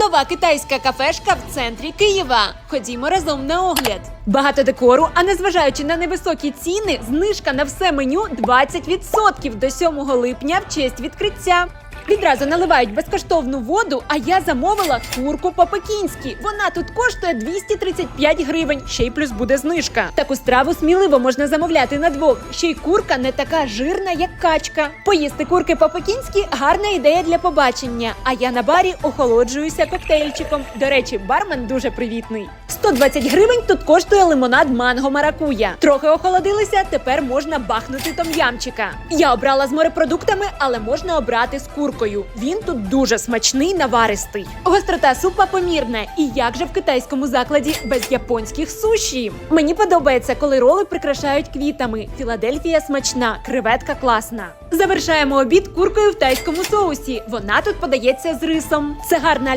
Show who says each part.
Speaker 1: Нова китайська кафешка в центрі Києва. Ходімо разом на огляд. Багато декору, а незважаючи на невисокі ціни, знижка на все меню 20% до 7 липня в честь відкриття. Відразу наливають безкоштовну воду, а я замовила курку по-пекінськи. Вона тут коштує 235 гривень, ще й плюс буде знижка. Таку страву сміливо можна замовляти на двох. Ще й курка не така жирна, як качка. Поїсти курки по-пекінськи гарна ідея для побачення. А я на барі охолоджуюся коктейльчиком. До речі, бармен дуже привітний. 120 гривень тут коштує лимонад манго маракуя. Трохи охолодилися, тепер можна бахнути том'ямчика. Я обрала з морепродуктами, але можна обрати з куркою. Він тут дуже смачний, наваристий. Гострота супа помірна. І як же в китайському закладі без японських суші? Мені подобається, коли роли прикрашають квітами. Філадельфія смачна, креветка класна. Завершаємо обід куркою в тайському соусі. Вона тут подається з рисом. Це гарна альтернатива